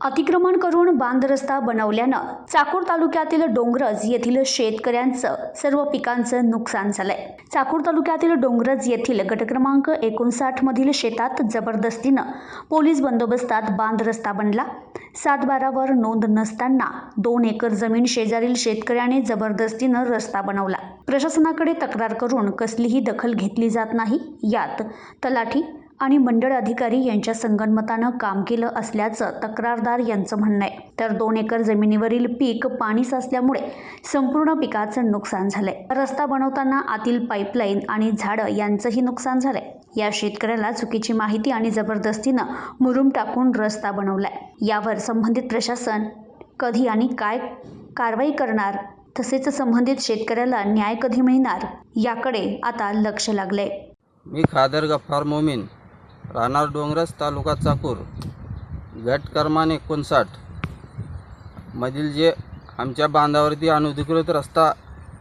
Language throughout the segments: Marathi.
अतिक्रमण करून बांध रस्ता बनवल्यानं चाकूर तालुक्यातील डोंगरज येथील शेतकऱ्यांचं सर्व पिकांचं नुकसान झालंय. चाकूर तालुक्यातील डोंगरज येथील गट क्रमांक एकोणसाठ मधील शेतात जबरदस्तीनं पोलीस बंदोबस्तात बांध रस्ता बनला. सात बारावर नोंद नसताना दोन एकर जमीन शेजारील शेतकऱ्याने जबरदस्तीनं रस्ता बनवला. प्रशासनाकडे तक्रार करून कसलीही दखल घेतली जात नाही. यात तलाठी आणि मंडळ अधिकारी यांच्या संगनमतानं काम केलं असल्याचं तक्रारदार यांचं म्हणणं आहे. तर दोन एकर जमिनीवरील पीक पाणी साचल्यामुळे संपूर्ण पिकाचं नुकसान झालंय. रस्ता बनवताना आतील पाईपलाईन आणि झाडं यांचंही नुकसान झालंय. या शेतकऱ्याला चुकीची माहिती आणि जबरदस्तीनं मुरुम टाकून रस्ता बनवलाय. यावर संबंधित प्रशासन कधी आणि काय कारवाई करणार तसेच संबंधित शेतकऱ्याला न्याय कधी मिळणार याकडे आता लक्ष लागलंय. मी खादर गफ्फार मोमीन राहणार डोंगरस तालुका चाकूर. गट क्रमांक एकोणसाठ मधील जे आमच्या बांधावरती अनधिकृत रस्ता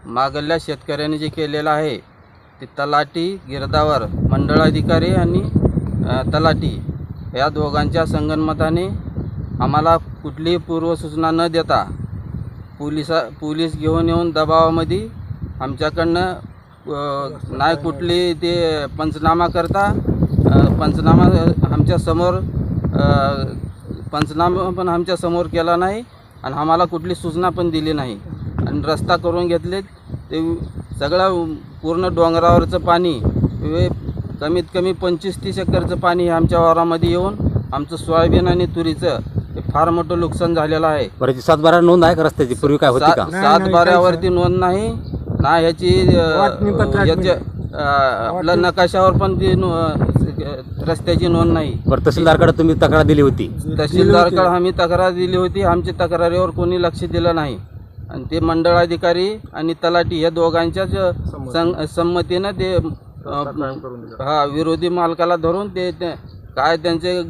मागल्या शेतकऱ्याने जे केलेला आहे ते तलाटी गिरदावर मंडळाधिकारी आणि तलाटी या दोघांच्या संगनमताने आम्हाला कुठलीही पूर्वसूचना न देता पोलिसा पोलीस घेऊन येऊन दबावामध्ये आमच्याकडनं नाही कुठली ते पंचनामा करता पंचनामा आमच्यासमोर पंचनामा पण आमच्यासमोर केला नाही आणि आम्हाला कुठली सूचना पण दिली नाही. आणि रस्ता करून घेतले ते सगळं पूर्ण डोंगरावरचं पाणी हे कमीत कमी पंचवीस तीस एकरचं पाणी हे आमच्या वावरामध्ये येऊन आमचं सोयाबीन आणि तुरीचं हे फार मोठं नुकसान झालेलं आहे. बरं ती सात बारा नोंद आहे का रस्त्याची? पूर्वी काय होती का? सात सात बाऱ्यावरती नोंद नाही. ना ह्याची याच्या आपल्या नकाशावर पण ती रस्त्याची नोंद नाही. बरं तहसीलदारकडे तुम्ही तक्रार दिली होती. तहसीलदारकडे आम्ही तक्रार दिली होती. आमच्या तक्रारीवर कोणी लक्ष दिलं नाही. आणि ते मंडळाधिकारी आणि तलाठी या दोघांच्याच सं- संमतीनं ते अ, हा विरोधी मालकाला धरून ते ते- काय त्यांचे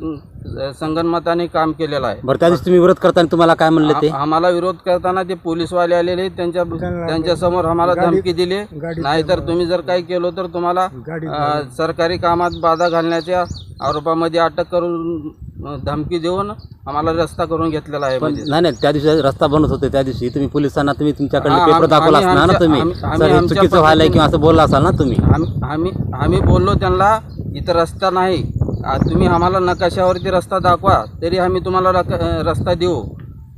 संगनमताने काम केलेलं आहे. बरं त्या दिवशी तुम्ही विरोध करताना तुम्हाला काय म्हणले ते? आ- आम्हाला विरोध करताना ते पोलीसवाले आलेले त्यांच्या त्यांच्यासमोर आम्हाला धमकी दिली. नाहीतर तुम्ही जर काही केलं तर तुम्हाला अ, सरकारी कामात बाधा घालण्याच्या आरोपामध्ये अटक करून अ, धमकी देऊन आम्हाला रस्ता करून घेतलेला आहे पण म्हणजे. नाही नाही त्या दिवशी रस्ता बनत होते त्या दिवशी. तुम्ही पोलिसांना तुम्ही तुमच्याकडे हा, पेपर आम्ही- दाखवला असणार ना आमच्या- तुम्ही? आम्ही- आम्ही सर हे आमच्या चुकीचं व्हायला किंवा असं बोलला असाल ना तुम्ही? आम्ही आम्ही बोललो त्यांना इथं रस्ता नाही. आ, तुम्ही आम्हाला नकाशावरती रस्ता दाखवा तरी आम्ही तुम्हाला रक- रस्ता देऊ.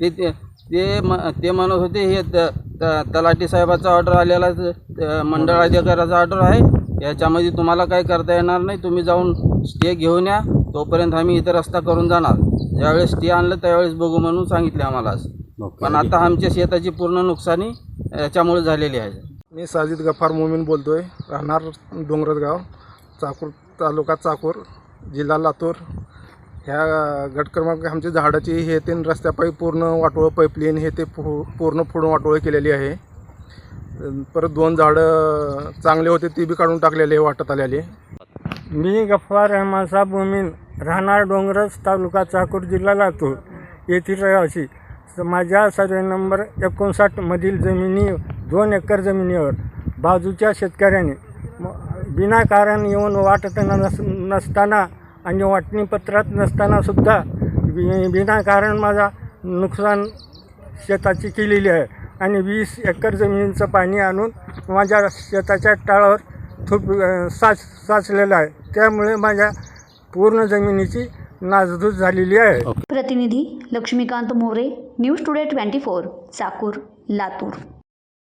ते ते ते म ते म्हणत होते हे त- त- तलाठी साहेबाचा ऑर्डर आलेला अ, मंडळ अधिकाऱ्याचा ऑर्डर आहे. याच्यामध्ये तुम्हाला काही करता येणार नाही तुम्ही जाऊन स्टे घेऊन या तोपर्यंत आम्ही इथं रस्ता करून जाणार. ज्यावेळेस स्टे आणलं त्यावेळेस बघू म्हणून सांगितले आम्हाला. पण आता आमच्या शेताची पूर्ण नुकसानी याच्यामुळे झालेली आहे. मी साजिद गफार मोमीन बोलतोय राहणार डोंगरत गाव चाकूर तालुका चाकूर. जिल्हा लातूर. ह्या गट क्रमांक झाडाची हे ते रस्त्यापायी पूर्ण वाटोळं पाईपलाईन हे ते पू पूर्ण फोडून वाटोळं केलेली आहे. परत दोन झाडं चांगले होते ती बी काढून टाकलेले वाटत आलेले मी गफ्फार रहमानसाब मोमीन राहणार डोंगरस तालुका चाकूर जिल्हा लातूर येथील रहिवासी. माझ्या सर्वे नंबर एकोणसाठमधील जमिनी दोन एकर जमिनीवर. बाजूच्या शेतकऱ्याने विनाकारण येऊन वाटत नस नसताना आणि वाटणीपत्रात नसतानासुद्धा वि विनाकारण माझा नुकसान शेताची केलेली आहे. आणि वीस एकर जमिनीचं पाणी आणून माझ्या शेताच्या टाळावर थूप साच साचलेलं आहे. त्यामुळे माझ्या पूर्ण जमिनीची नासधूस झालेली आहे. प्रतिनिधी Laxmikant More news today twenty four Chakur Latur.